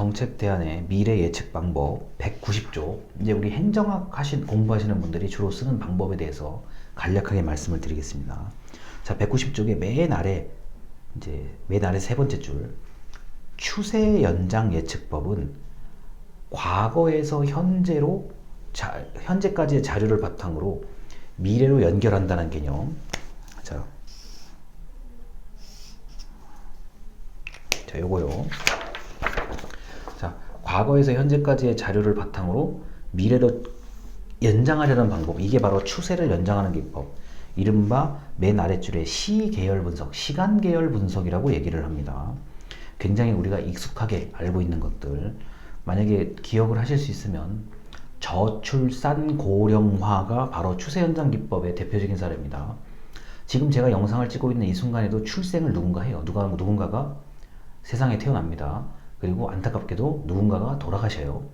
정책 대안의 미래 예측 방법 190조. 이제 우리 행정학 하신 공부하시는 분들이 주로 쓰는 방법에 대해서 간략하게 말씀을 드리겠습니다. 자, 190쪽의 맨 아래 이제 맨 아래 세 번째 줄 추세 연장 예측법은 과거에서 현재로 자, 현재까지의 자료를 바탕으로 미래로 연결한다는 개념. 자, 자, 요거요. 자, 과거에서 현재까지의 자료를 바탕으로 미래로 연장하려는 방법. 이게 바로 추세를 연장하는 기법. 이른바 맨 아랫줄에 시 계열 분석, 시간 계열 분석이라고 얘기를 합니다. 굉장히 우리가 익숙하게 알고 있는 것들. 만약에 기억을 하실 수 있으면 저출산 고령화가 바로 추세 연장 기법의 대표적인 사례입니다. 지금 제가 영상을 찍고 있는 이 순간에도 출생을 누군가 해요. 누가 누군가가 세상에 태어납니다. 그리고 안타깝게도 누군가가 돌아가셔요.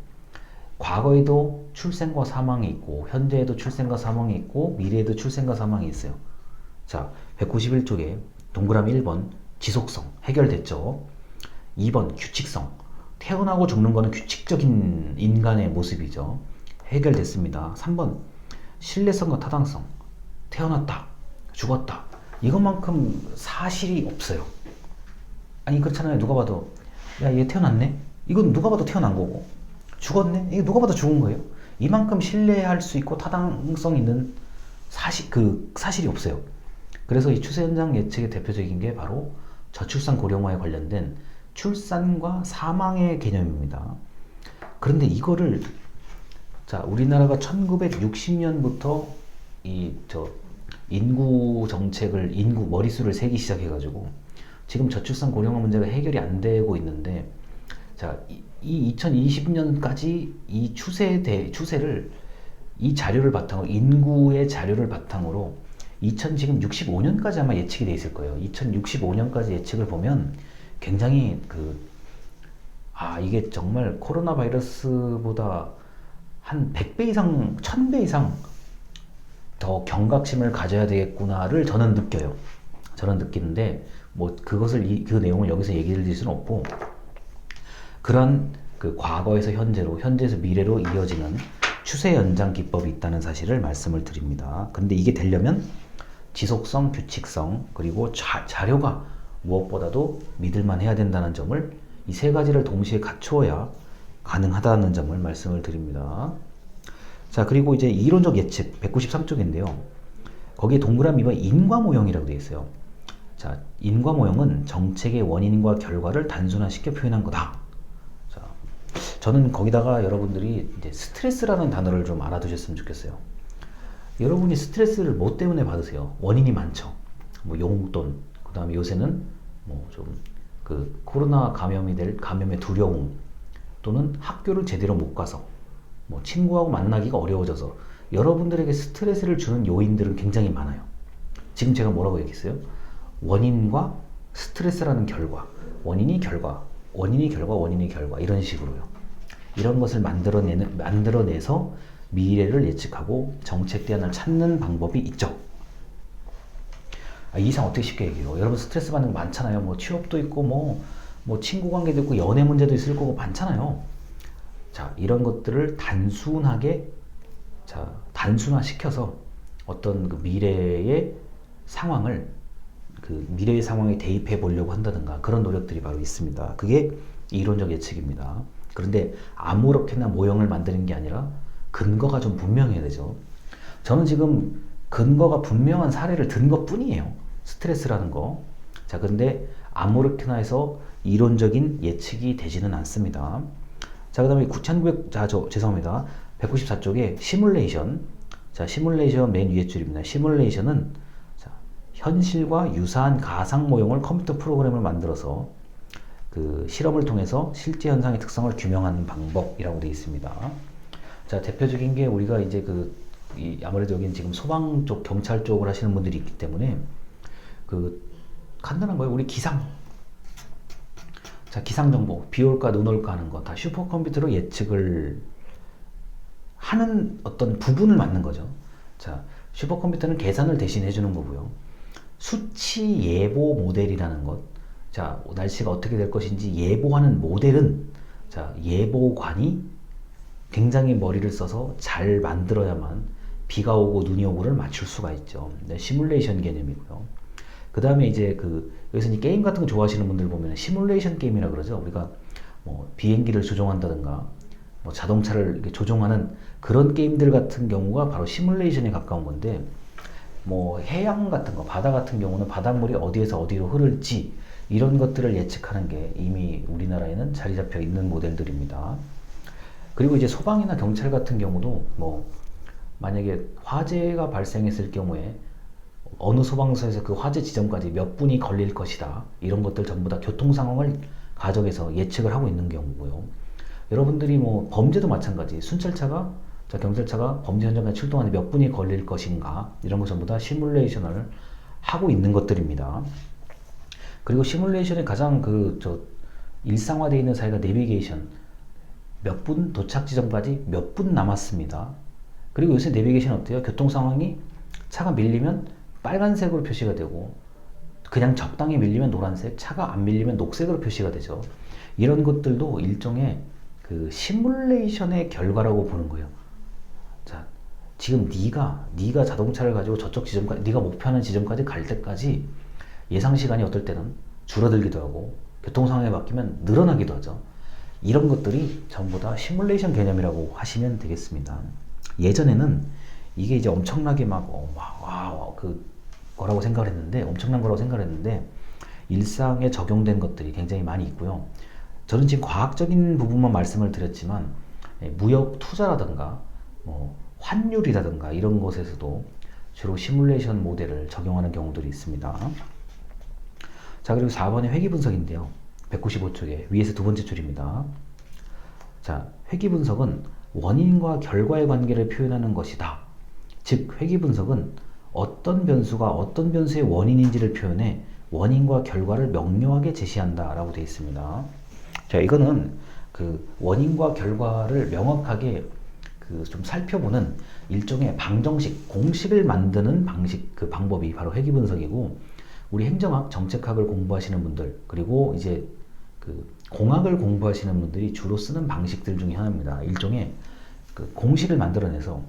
과거에도 출생과 사망이 있고 현재에도 출생과 사망이 있고 미래에도 출생과 사망이 있어요. 자, 191쪽에 동그라미 1번 지속성 해결됐죠. 2번 규칙성 태어나고 죽는 거는 규칙적인 인간의 모습이죠. 해결됐습니다. 3번 신뢰성과 타당성 태어났다 죽었다 이것만큼 사실이 없어요. 아니 그렇잖아요. 누가 봐도 야 얘 태어났네. 이건 누가 봐도 태어난 거고 죽었네. 이거 누가 봐도 죽은 거예요. 이만큼 신뢰할 수 있고 타당성 있는 사실 그 사실이 없어요. 그래서 이 추세 현장 예측의 대표적인 게 바로 저출산 고령화에 관련된 출산과 사망의 개념입니다. 그런데 이거를 자 우리나라가 1960년부터 이 저 인구 정책을 인구 머릿수를 세기 시작해가지고 지금 저출산 고령화 문제가 해결이 안 되고 있는데 자, 이, 이 2020년까지 이 추세에 대 추세를 이 자료를 바탕으로 인구의 자료를 바탕으로 2000 지금 65년까지 아마 예측이 돼 있을 거예요. 2065년까지 예측을 보면 굉장히 그 아, 이게 정말 코로나 바이러스보다 한 100배 이상, 1000배 이상 더 경각심을 가져야 되겠구나를 저는 느껴요. 저는 느끼는데 뭐 그것을 이, 그 내용을 여기서 얘기를 드릴 수는 없고 그런 그 과거에서 현재로 현재에서 미래로 이어지는 추세 연장 기법이 있다는 사실을 말씀을 드립니다. 근데 이게 되려면 지속성, 규칙성 그리고 자, 자료가 무엇보다도 믿을만 해야 된다는 점을 이 세 가지를 동시에 갖추어야 가능하다는 점을 말씀을 드립니다. 자 그리고 이제 이론적 예측 193쪽인데요. 거기에 동그라미 2번 인과 모형이라고 되어 있어요. 자, 인과 모형은 정책의 원인과 결과를 단순화시켜 표현한 거다. 자, 저는 거기다가 여러분들이 이제 스트레스라는 단어를 좀 알아두셨으면 좋겠어요. 여러분이 스트레스를 뭐 때문에 받으세요? 원인이 많죠. 뭐 용돈, 그 다음에 요새는 뭐 좀 그 코로나 감염이 될 감염의 두려움, 또는 학교를 제대로 못 가서, 뭐 친구하고 만나기가 어려워져서 여러분들에게 스트레스를 주는 요인들은 굉장히 많아요. 지금 제가 뭐라고 얘기했어요? 원인과 스트레스라는 결과, 원인이 결과, 원인이 결과, 원인이 결과 이런 식으로요. 이런 것을 만들어내는 만들어내서 미래를 예측하고 정책 대안을 찾는 방법이 있죠. 아, 이상 어떻게 쉽게 얘기해요? 여러분 스트레스 받는 거 많잖아요. 뭐 취업도 있고 뭐, 뭐 친구 관계도 있고 연애 문제도 있을 거고 많잖아요. 자, 이런 것들을 단순하게 자, 단순화 시켜서 어떤 그 미래의 상황을 그 미래의 상황에 대입해 보려고 한다든가 그런 노력들이 바로 있습니다. 그게 이론적 예측입니다. 그런데 아무렇게나 모형을 만드는 게 아니라 근거가 좀 분명해야 되죠. 저는 지금 근거가 분명한 사례를 든 것 뿐이에요. 스트레스라는 거. 자, 근데 아무렇게나 해서 이론적인 예측이 되지는 않습니다. 자, 그 다음에 9900, 자, 저, 죄송합니다. 194쪽에 시뮬레이션. 자, 시뮬레이션 맨 위에 줄입니다. 시뮬레이션은 자, 현실과 유사한 가상 모형을 컴퓨터 프로그램을 만들어서 그 실험을 통해서 실제 현상의 특성을 규명하는 방법이라고 되어 있습니다. 자, 대표적인 게 우리가 이제 그, 이 아무래도 여기는 지금 소방 쪽, 경찰 쪽을 하시는 분들이 있기 때문에 그 간단한 거예요. 우리 기상. 자, 기상 정보. 비 올까 눈 올까 하는 거 다 슈퍼컴퓨터로 예측을 하는 어떤 부분을 맞는 거죠. 자, 슈퍼컴퓨터는 계산을 대신 해주는 거고요. 수치 예보 모델이라는 것. 자, 날씨가 어떻게 될 것인지 예보하는 모델은 자, 예보관이 굉장히 머리를 써서 잘 만들어야만 비가 오고 눈이 오고를 맞출 수가 있죠. 네, 시뮬레이션 개념이고요. 그 다음에 이제 그 여기서 이제 게임 같은 거 좋아하시는 분들 보면 시뮬레이션 게임이라 그러죠. 우리가 뭐 비행기를 조종한다든가 뭐 자동차를 조종하는 그런 게임들 같은 경우가 바로 시뮬레이션에 가까운 건데 뭐 해양 같은 거, 바다 같은 경우는 바닷물이 어디에서 어디로 흐를지 이런 것들을 예측하는 게 이미 우리나라에는 자리 잡혀 있는 모델들입니다. 그리고 이제 소방이나 경찰 같은 경우도 뭐 만약에 화재가 발생했을 경우에 어느 소방서에서 그 화재 지점까지 몇 분이 걸릴 것이다. 이런 것들 전부 다 교통 상황을 가정해서 예측을 하고 있는 경우고요. 여러분들이 뭐 범죄도 마찬가지. 순찰차가 자 경찰차가 범죄 현장에 출동하는데 몇 분이 걸릴 것인가 이런 것 전부 다 시뮬레이션을 하고 있는 것들입니다. 그리고 시뮬레이션의 가장 그 저 일상화되어 있는 사회가 내비게이션 몇 분 도착 지점까지 몇 분 남았습니다. 그리고 요새 내비게이션 어때요? 교통 상황이 차가 밀리면 빨간색으로 표시가 되고 그냥 적당히 밀리면 노란색, 차가 안 밀리면 녹색으로 표시가 되죠. 이런 것들도 일종의 그 시뮬레이션의 결과라고 보는 거예요. 자, 지금 네가 네가 자동차를 가지고 저쪽 지점까지 네가 목표하는 지점까지 갈 때까지 예상 시간이 어떨 때는 줄어들기도 하고 교통 상황에 바뀌면 늘어나기도 하죠. 이런 것들이 전부 다 시뮬레이션 개념이라고 하시면 되겠습니다. 예전에는 이게 이제 엄청나게 막, 어, 와, 와, 그, 거라고 생각을 했는데, 엄청난 거라고 생각을 했는데, 일상에 적용된 것들이 굉장히 많이 있고요. 저는 지금 과학적인 부분만 말씀을 드렸지만, 예, 무역 투자라든가, 뭐, 환율이라든가 이런 곳에서도 주로 시뮬레이션 모델을 적용하는 경우들이 있습니다. 자, 그리고 4번의 회귀 분석인데요. 195쪽에 위에서 두 번째 줄입니다. 자, 회귀 분석은 원인과 결과의 관계를 표현하는 것이다. 즉, 회귀 분석은 어떤 변수가 어떤 변수의 원인인지를 표현해 원인과 결과를 명료하게 제시한다 라고 되어 있습니다. 자, 이거는 그 원인과 결과를 명확하게 그 좀 살펴보는 일종의 방정식, 공식을 만드는 방식, 그 방법이 바로 회귀 분석이고, 우리 행정학, 정책학을 공부하시는 분들, 그리고 이제 그 공학을 공부하시는 분들이 주로 쓰는 방식들 중에 하나입니다. 일종의 그 공식을 만들어내서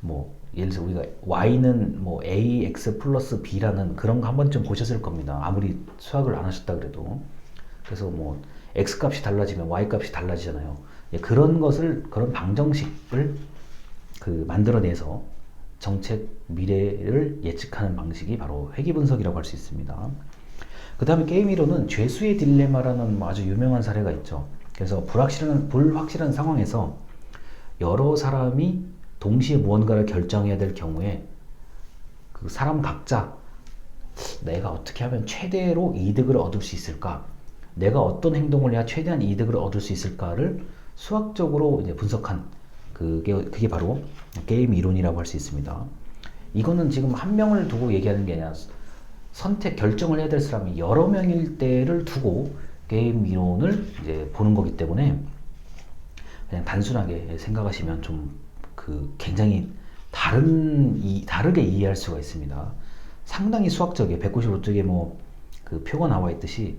뭐 예를 들어 우리가 y는 뭐 ax 플러스 b라는 그런 거 한 번쯤 보셨을 겁니다. 아무리 수학을 안 하셨다 그래도 그래서 뭐 x 값이 달라지면 y 값이 달라지잖아요. 예, 그런 것을 그런 방정식을 그 만들어내서 정책 미래를 예측하는 방식이 바로 회귀 분석이라고 할 수 있습니다. 그 다음에 게임 이론은 죄수의 딜레마라는 아주 유명한 사례가 있죠. 그래서 불확실한, 불확실한 상황에서 여러 사람이 동시에 무언가를 결정해야 될 경우에 그 사람 각자 내가 어떻게 하면 최대로 이득을 얻을 수 있을까? 내가 어떤 행동을 해야 최대한 이득을 얻을 수 있을까를 수학적으로 이제 분석한 그게, 그게 바로 게임 이론이라고 할 수 있습니다. 이거는 지금 한 명을 두고 얘기하는 게 아니라 선택 결정을 해야 될 사람이 여러 명일 때를 두고 게임 이론을 이제 보는 거기 때문에 그냥 단순하게 생각하시면 좀 그 굉장히 다른 이 다르게 이해할 수가 있습니다. 상당히 수학적이에요. 195쪽에 뭐 그 표가 나와 있듯이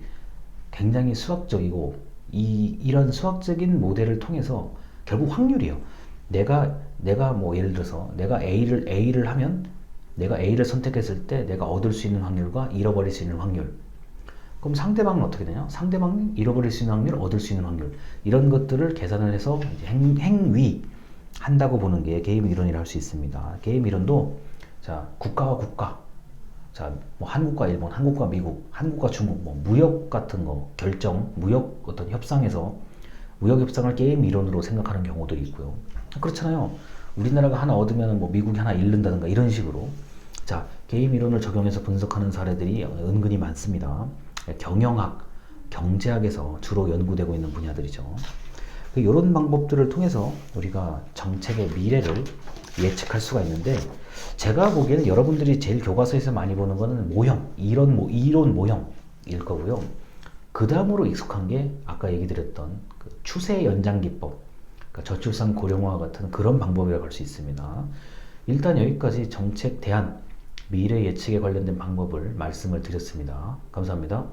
굉장히 수학적이고 이 이런 수학적인 모델을 통해서 결국 확률이에요. 내가 내가 뭐 예를 들어서 내가 A를 A를 하면 내가 A를 선택했을 때 내가 얻을 수 있는 확률과 잃어버릴 수 있는 확률. 그럼 상대방은 어떻게 되냐? 상대방이 잃어버릴 수 있는 확률, 얻을 수 있는 확률. 이런 것들을 계산을 해서 행, 행위 한다고 보는 게 게임 이론이라 할 수 있습니다. 게임 이론도 자, 국가와 국가. 자, 뭐 한국과 일본, 한국과 미국, 한국과 중국, 뭐 무역 같은 거 결정, 무역 어떤 협상에서 무역 협상을 게임 이론으로 생각하는 경우들이 있고요. 그렇잖아요. 우리나라가 하나 얻으면 뭐 미국이 하나 잃는다든가 이런 식으로 자, 게임 이론을 적용해서 분석하는 사례들이 은근히 많습니다. 경영학, 경제학에서 주로 연구되고 있는 분야들이죠. 이런 방법들을 통해서 우리가 정책의 미래를 예측할 수가 있는데 제가 보기에는 여러분들이 제일 교과서에서 많이 보는 거는 모형, 이론, 모, 이론 모형일 거고요. 그 다음으로 익숙한 게 아까 얘기 드렸던 그 추세 연장 기법, 그러니까 저출산 고령화 같은 그런 방법이라고 할 수 있습니다. 일단 여기까지 정책 대안, 미래 예측에 관련된 방법을 말씀을 드렸습니다. 감사합니다.